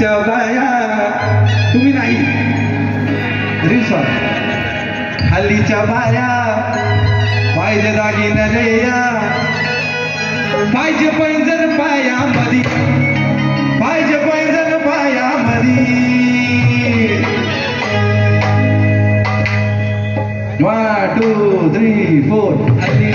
हल्लीच्या बाया तुम्ही नाही. रील्स हल्लीच्या बाया पाहिजे दागिना रेया पाहिजे पाया मधी. पाहिजे पाया मरी वन टू थ्री फोर हल्ली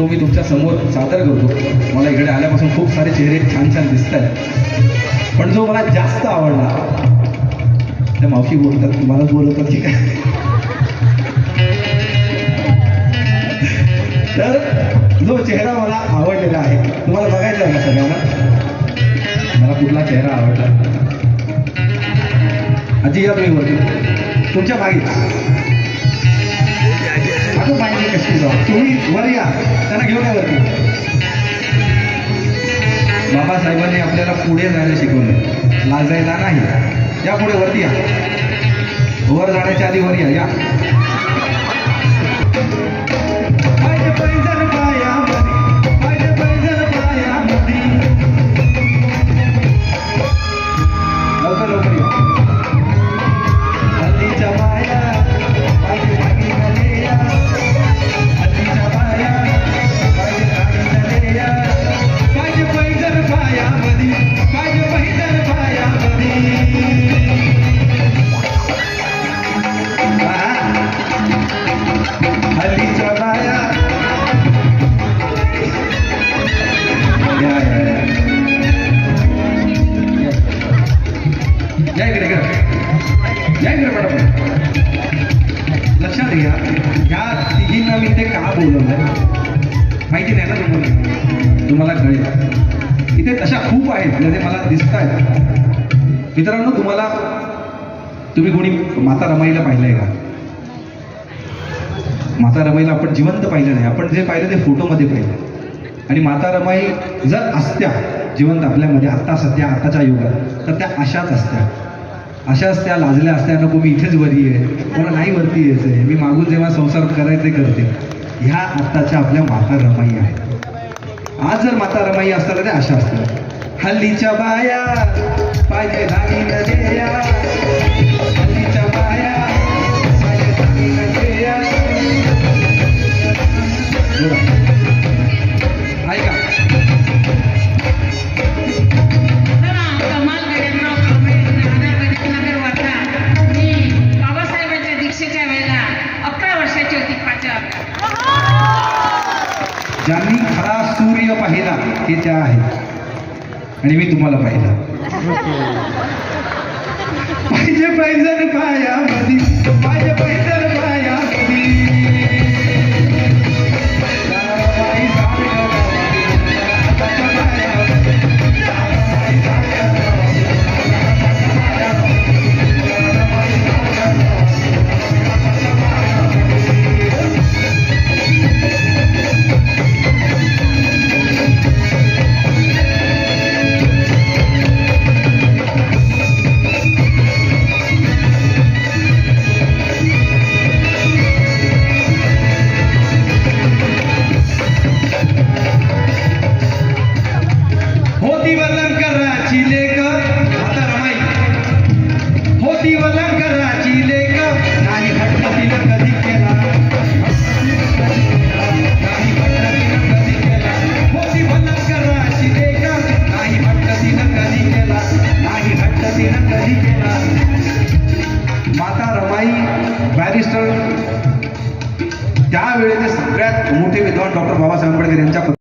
तो मी तुमच्यासमोर सादर करतो. मला इकडे आल्यापासून खूप सारे चेहरे छान छान दिसत आहेत पण जो मला जास्त आवडला त्या मावशी बोलतात तुम्हालाच बोलवतात ठीक आहे. तर जो चेहरा मला आवडलेला आहे तुम्हाला बघायचा आहे का सगळ्यांना? मला कुठला चेहरा आवडला? आजी या तुम्ही वरती. तुमच्या मागे आता माहिती कशी जाऊ? तुम्ही वर या. त्यांना घेऊन या वरती. बाबासाहेबांनी आपल्याला पुढे जायला शिकवलं. लाजायला नाही. या पुढे वरती या. वर जाण्याच्या आधी वर या. आहेत आणि ते मला दिसत आहेत मित्रांनो तुम्हाला तुम्ही कोणी माता रमाईला पाहिलंय का? माता रमाईला आपण जिवंत पाहिलं नाही. आपण जे पाहिलं ते फोटोमध्ये पाहिलं. आणि माता रमाई जर असत्या जिवंत आपल्यामध्ये आत्ता सध्या आताच्या युगात तर त्या अशाच असत्या. अशाच त्या लाजल्या असत्या नको मी इथेच वरी आहे. मला नाही वरती यायचं आहे मी मागून जेव्हा संसार करायचे करते. ह्या आत्ताच्या आपल्या माता रमाई आहेत आज जर माता रमाई असतात तर त्या अशा असतात. हल्लीच्या बाया पाहिजे धागिन नदेया हल्लीच्या बाया पाहिजे धागिन देया. दीक्षेच्या वेळेला अकरा होती ज्यांनी खरा सूर्य पाहिला ते त्या आहेत. आणि मी तुम्हाला पाहिलं. पाहिजे पाहिजे पायामध्ये पाहिजे पाहिजे